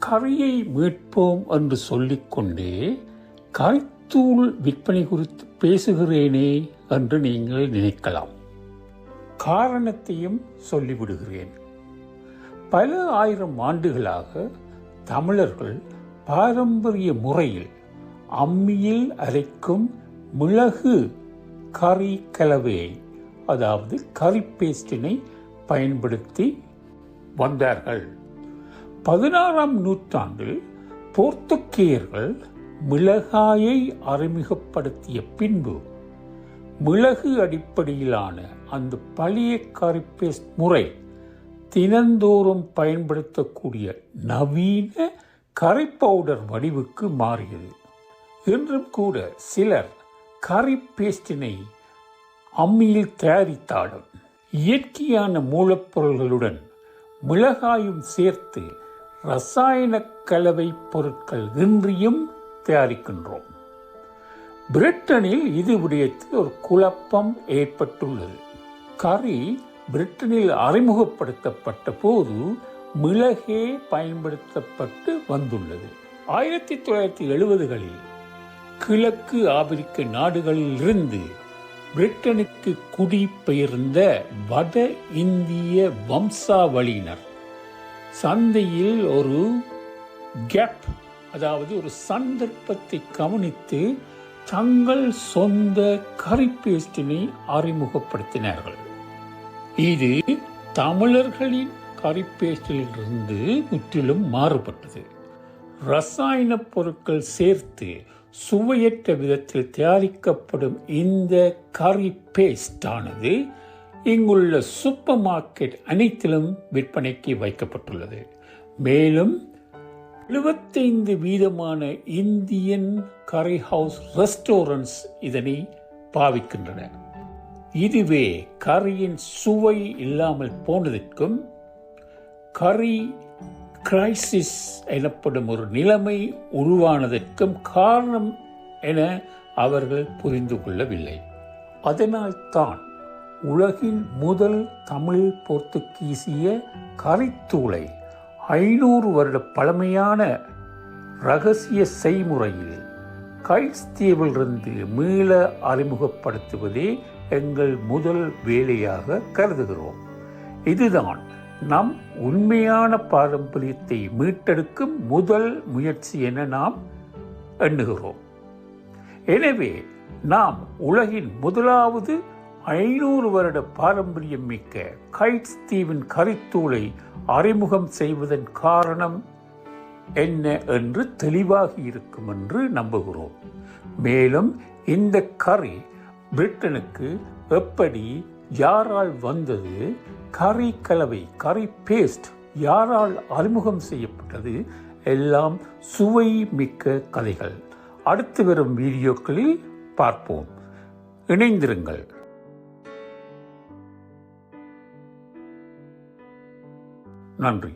கறியை மீட்போம் என்று சொல்லிக்கொண்டே கறித்தூள் விற்பனை குறித்து பேசுகிறேனே என்று நீங்கள் நினைக்கலாம். காரணத்தையும் சொல்லிவிடுகிறேன். பல ஆயிரம் ஆண்டுகளாக தமிழர்கள் பாரம்பரிய முறையில் அம்மியில் அரைக்கும் மிளகு கறி கலவையை அதாவது கறி பேஸ்டினை பயன்படுத்தி வந்தார்கள். பதினாறாம் நூற்றாண்டில் போர்த்துக்கேயர்கள் மிளகாயை அறிமுகப்படுத்திய பின்பு மிளகு அடிப்படையிலான அந்த பழைய கறி பேஸ்ட் முறை தினந்தோறும் பயன்படுத்தக்கூடிய நவீன கறி பவுடர் வடிவுக்கு மாறியது. இன்றும் கூட சிலர் கறி பேஸ்டினை அம்மியில் தயாரித்தாலும் இயற்கையான மூலப்பொருள்களுடன் மிளகாயும் சேர்த்து ரசாயன கலவை பொருட்கள் இன்றியும் தயாரிக்கின்றோம். பிரிட்டனில் இது விடயத்தில் ஒரு குழப்பம் ஏற்பட்டுள்ளது. கறி பிரிட்டனில் அறிமுகப்படுத்தப்பட்ட போது மிளகே பயன்படுத்தப்பட்டு வந்துள்ளது. ஆயிரத்தி தொள்ளாயிரத்தி எழுபதுகளில் கிழக்கு ஆப்பிரிக்க நாடுகளில் இருந்து பிரிட்டனுக்கு குடிபெயர்ந்த வட இந்திய வம்சாவளியினர் சந்தையில் ஒரு கேப் அதாவது ஒரு சந்தர்ப்பத்தை கவனித்து தங்கள் சொந்த கரிபேஸ்டினை அறிமுகப்படுத்தினார்கள். இது தமிழர்களின் கரிபேஸ்டிலிருந்து முற்றிலும் மாறுபட்டது. ரசாயன பொருட்கள் சேர்த்து சுவையற்ற விதத்தில் தயாரிக்கப்படும் இந்த கரி பேஸ்ட் ஆனது இங்குள்ள சூப்பர் மார்க்கெட் அனைத்திலும் விற்பனைக்கு வைக்கப்பட்டுள்ளது. மேலும் எழுபத்தைந்து வீதமான இந்தியன் கரி ஹவுஸ் ரெஸ்டாரண்ட்ஸ் இதனை பாவிக்கின்றன. இதுவே கரியின் சுவை இல்லாமல் போனதற்கும் கரி கிரைசிஸ் எனப்படும் ஒரு நிலைமை உருவானதற்கும் காரணம் என அவர்கள் புரிந்து கொள்ளவில்லை. அதனால்தான் உலகின் முதல் தமிழ் போர்த்துகீசிய கரைத்தூளை ஐநூறு வருட பழமையான ரகசிய செய்முறையில் கைஸ்தீவிலிருந்து மீள அறிமுகப்படுத்துவதே எங்கள் முதல் வேலையாக கருதுகிறோம். இதுதான் நம் உண்மையான பாரம்பரியத்தை மீட்டெடுக்கும் முதல் முயற்சி என நாம் எண்ணுகிறோம். எனவே நாம் உலகின் முதலாவது ஐநூறு வருட பாரம்பரியம் மிக்க கைட்ஸ் தீவின் கரித்தூளை அறிமுகம் செய்வதன் காரணம் என்ன என்று தெளிவாகி இருக்கும் என்று நம்புகிறோம். மேலும் இந்த கறி பிரிட்டனுக்கு எப்படி யாரால் வந்தது கறி கலவை கறி பேஸ்ட் யாரால் அறிமுகம் செய்யப்பட்டது எல்லாம் சுவை மிக்க கதைகள். அடுத்து வரும் வீடியோக்களில் பார்ப்போம். இணைந்திருங்கள். நன்றி.